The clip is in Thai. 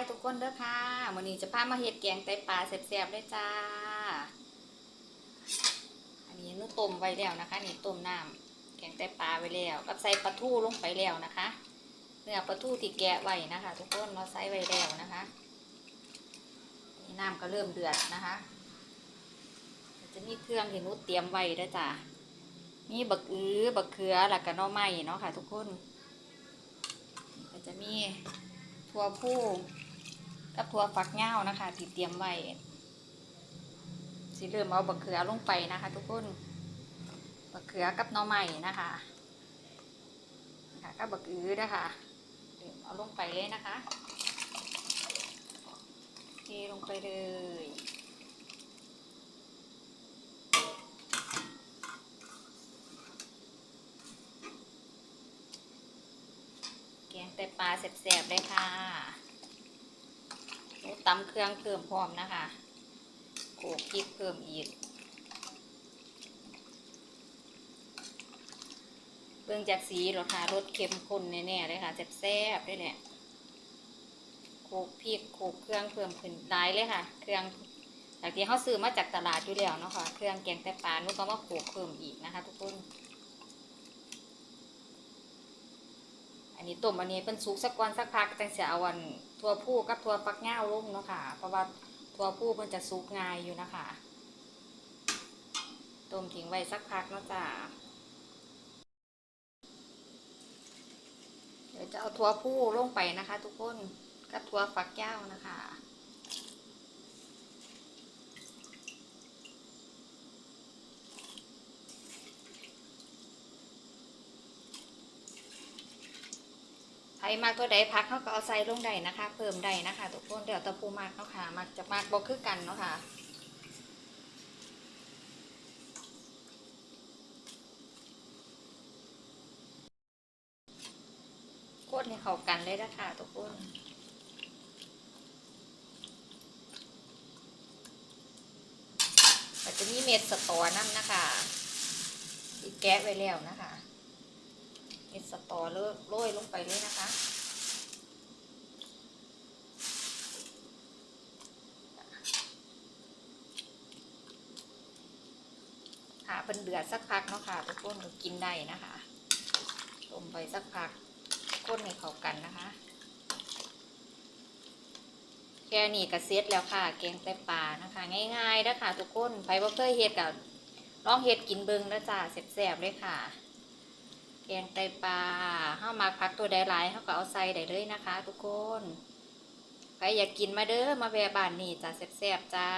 ายทุกคนเด้อค่ะวันนี้จะพามาเฮ็ดแกงไตปลาแซ่บๆเลยจ้า อันนี้นุ่ต้มไว้แล้วนะคะ นี่ต้มน้ำแกงไตปลาไว้แล้วกับใส่ปลาทูลงไปแล้วนะคะ เนื้อปลาทูที่แกะไว้นะคะ ทุกคนเราใส่ไว้แล้วนะคะนี่น้ำก็เริ่มเดือดนะคะ จะมีเครื่องที่นุเตรียมไว้ด้วยจ้ามีบักอื้อบักเขือแล้วก็หน่อไม้เนาะค่ะ ทุกคน ก็จะมีถั่วผู้ กับถั่วฝักเง่านะคะที่เตรียมไว้สิเริ่มเอาบักเขือลงไปนะคะ ทุกคนบักเขือกับหน่อไม้นะคะนะคะกับบักอื้อนะคะเริ่มเอาลงไปเลยนะคะเทลงไปเลยแกงไตปลาแซ่บๆเลยค่ะ โอ้ตำเครื่องเพิ่มพร้อมนะคะโขกพริกเพิ่มอีกเบิ่งจากสีรอค่ะรสเข้มข้นแน่ๆเลยค่ะแซ่บๆด้วยแหละโขกพริกโขกเครื่องเพิ่มขึ้นได้เลยค่ะ เครื่องจากที่เขาซื้อมาจากตลาดอยู่แล้วเนาะค่ะ เครื่องแกงไตปลานุก็มาโขกเพิ่มอีกนะคะ ทุกคน อันนี้ต้มอันนี้เป็นสุกสักวันสักพักแต่เสียเอาวัน ทั่วผู้กับทั่วฟักเง่าลงเนาะค่ะ เพราะว่าทั่วผู้มันจะสุกง่ายอยู่นะคะต้มทิ้งไว้สักพักเนาะจ้าเดี๋ยวจะเอาทั่วผู้ลงไปนะคะ ทุกคนกับทั่วฟักเง่านะคะ ใครมากตัวใดพักเขาก็เอาใส่ลงได้นะคะ เพิ่มได้นะคะทุกคนเดี๋ยวตะปูมากเนาะค่ะมักจะมากบอกคือกันเนาะค่ะโคตรให้เขากันเลยนะคะทุกคนแต่จะมีเม็ดสตอนั่นนะคะที่แกะไว้แล้วนะคะ ดสตอเลิกโรยลงไปเลยนะคะค่ะเป็นเดือดสักพักเนาะค่ะทุกคนก็กินได้นะคะต้มไปสักพักก้นให้เข้ากันนะคะ แค่นี้ก็เสร็จแล้วค่ะแกงไตปลานะคะ ง่ายๆนะคะทุกคนใครว่าเคยเฮ็ดกับลองเฮ็ดกินเบิงนะจ้าแซ่บๆเลยค่ะ กงไตปลาเข้ามาพักตัวไดหลายเขาก็เอาใส่ได้เลยนะคะ ทุกคนใครอยากกินมาเด้อมาแวะบ้านนี่จ้าแซ่บๆจ้า